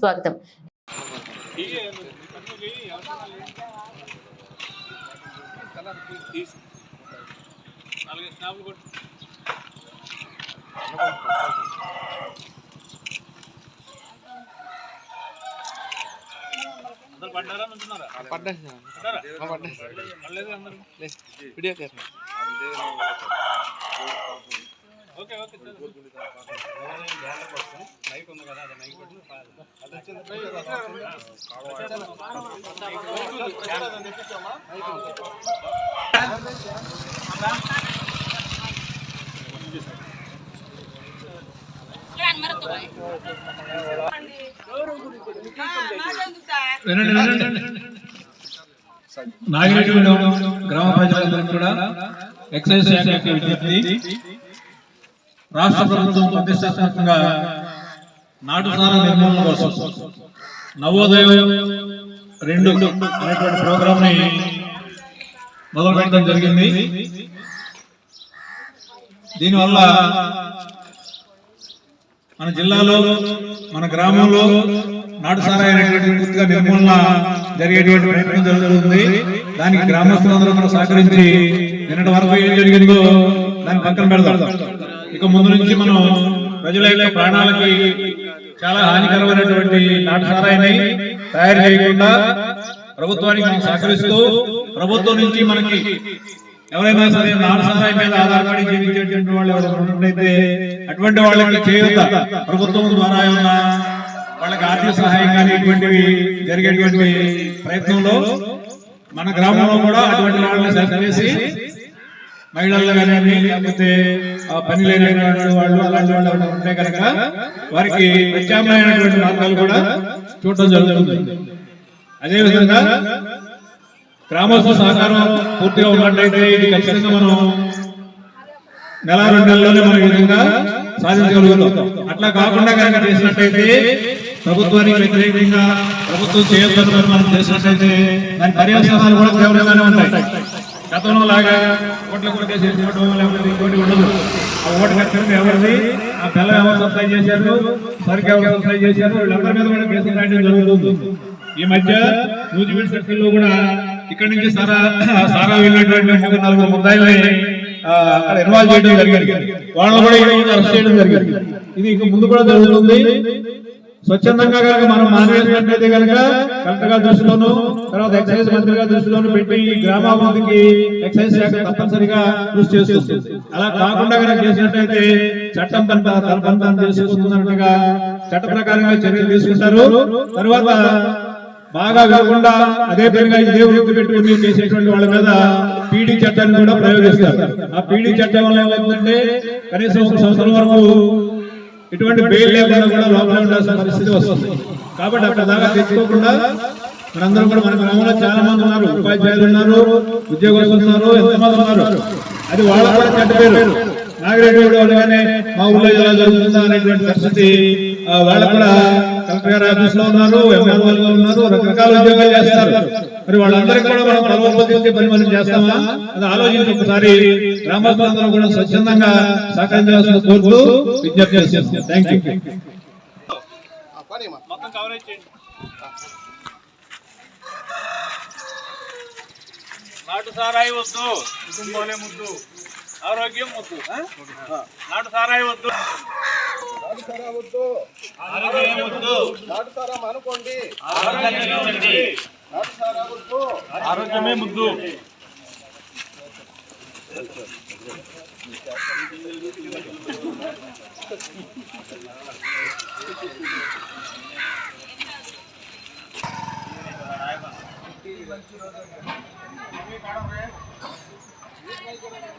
స్వాగతం. Video okay okay mic ఉంది కదా అది మైక్ గ్రామ ప్రజలందరూ కూడా ఎక్సైజ్ శాఖ యొక్క విజ్ఞప్తి. రాష్ట్ర ప్రభుత్వం ప్రతిష్టాత్మకంగా నాటుసార నిర్మూలన కోసం. నవోదయం రెండు అనేటువంటి ప్రోగ్రామ్ని మొదలు పెట్టడం జరిగింది. దీనివల్ల మన జిల్లాలో మన గ్రామంలో నాటు సారాయినటువంటి పూర్తిగా నిర్మూలన జరిగేటువంటి ప్రయత్నం జరుగుతుంది. దానికి గ్రామస్తులందరూ మనం సహకరించి నిన్నటి వరకు ఏం జరిగిందో దాన్ని పక్కన పెడతాం ఇక ముందు నుంచి మనం ప్రజల యొక్క ప్రాణాలకి చాలా హానికరమైనటువంటి నాటుసారాయిని తయారు చేయకుండా ప్రభుత్వానికి మనం సహకరిస్తూ ప్రభుత్వం నుంచి మనకి ఎవరైనా సరే నాటు సహాయం మీద ఆధారపడి జీవించేటువంటి వాళ్ళు ఎవరైతే ఉన్నట్లయితే అటువంటి వాళ్ళకి చేయూత ప్రభుత్వం ద్వారా ఏమన్నా వాళ్ళకి ఆర్థిక సహాయం కానీ ఇటువంటివి జరిగేటువంటి ప్రయత్నంలో మన గ్రామంలో కూడా అటువంటి వాళ్ళని సెలెక్ట్ మహిళల్లో కానీ లేకపోతే ఆ పని లేనటువంటి వాళ్ళు అలాంటి వాళ్ళు ఉంటే కనుక వారికి ప్రత్యామ్నాయమైనటువంటి మార్గాలు కూడా చూడటం జరుగుతుంది. అదేవిధంగా గ్రామస్తుల సహకారం పూర్తిగా ఉన్నట్టయితే ఇది ఖచ్చితంగా మనం నెల రెండు నెలల్లోనే మనం ఈ విధంగా సాధించగలుగుతాం. అట్లా కాకుండా కనుక చేసినట్టయితే ప్రభుత్వానికి వ్యతిరేకంగా ప్రభుత్వం చేయొద్దని మనం చేసినట్టయితే దాని పర్యవసానాలు కూడా తీవ్రంగానే ఉంటాయి. గతంలో లాగా ఓట్ల కొట్టేసి ఇవ్వడం లేకపోతే ఇంకోటి ఉండదు. ఆ ఓటు కట్టడం ఎవరిది? ఆ బెల్లం ఎవరు సప్లై చేశారు? సరుకు ఎవరు సప్లై చేశారు? వీళ్ళందరి మీద కూడా కేసులు రాయడం జరుగుతుంది. ఈ మధ్య నూజివీడ్ సర్కిల్లో కూడా ఇక్కడి నుంచి సారా సారా వెళ్ళినటువంటి ముగ్గురు నలుగురు ముద్దాయిల్ని అక్కడ ఇన్వాల్వ్ చేయడం జరిగింది. వాళ్ళు కూడా అరెస్ట్ చేయడం జరిగింది. ఇది ఇంకా ముందు కూడా జరుగుతుంది. స్వచ్ఛందంగా కనుక మనం మానేసినట్లయితే కనుక కలెక్టర్ గారి దృష్టిలోను తర్వాత ఎక్సైజ్ మంత్రి గారి దృష్టిలోను పెట్టి గ్రామాభివృద్ధికి ఎక్సైజ్ శాఖ తప్పనిసరిగా కృషి చేస్తుంది. అలా కాకుండా కనుక చేసినట్లయితే చట్టం పంట తలపంతం పని చేసుకుంటున్నట్టుగా చట్ట ప్రకారంగా చర్యలు తీసుకుంటారు. తర్వాత బాగా కాకుండా అదే పనిగా ఇదే వృత్తి పెట్టుకుని చేసేటువంటి వాళ్ళ మీద పీడీ చట్టాన్ని కూడా ప్రయోగిస్తారు. ఆ పీడీ చట్టం వల్ల ఏమవుతుందంటే కనీసం ఒక సంవత్సరం వరకు ఎటువంటి బెయిల్ లేకుండా కూడా లోపల ఉండాల్సిన పరిస్థితి వస్తుంది. కాబట్టి అక్కడ దాకా తెచ్చుకోకుండా మనందరం కూడా మన గ్రామంలో చాలా మంది ఉన్నారు ఉపాధ్యాయులు ఉన్నారు ఉద్యోగస్తులు ఉన్నారు ఎంతమంది ఉన్నారు. అది వాళ్ళ కూడా చెడ్డ పేరు. నాగిరెడ్డి అనగానే మా ఊళ్ళో ఇలా జరుగుతుందా అనేటువంటి పరిస్థితి. ఆ, వాళ్ళు కూడా కలెక్టర్ గారి ఆఫీస్లో ఉన్నారు ఎమ్మెల్యేలుగా ఉన్నారు రకరకాల ఉద్యోగాలు చేస్తారు. మరి వాళ్ళందరికీ కూడా మనం ప్రలోభపతి పని మనం చేస్తామా? అది ఆలోచించి ఒకసారి గ్రామస్తులందరూ కూడా స్వచ్ఛందంగా సహకరించాల్సిన కోరుతూ విజ్ఞప్తి చేస్తున్నాం. థ్యాంక్ యూ మొత్తం కవరేజ్ చేయండి. నాటు సారాయి వద్దు. కుటుంబంలో ముద్దు. ఆరోగ్యం వద్దు నాటు సారాయి వద్దు. నాటు సారా వద్దు. ఆరోగ్యం వద్దు. నాటు సారా అనుకోండి నాటు సారా వద్దు. ఆరోగ్యమే ముద్దు మంచి రోజు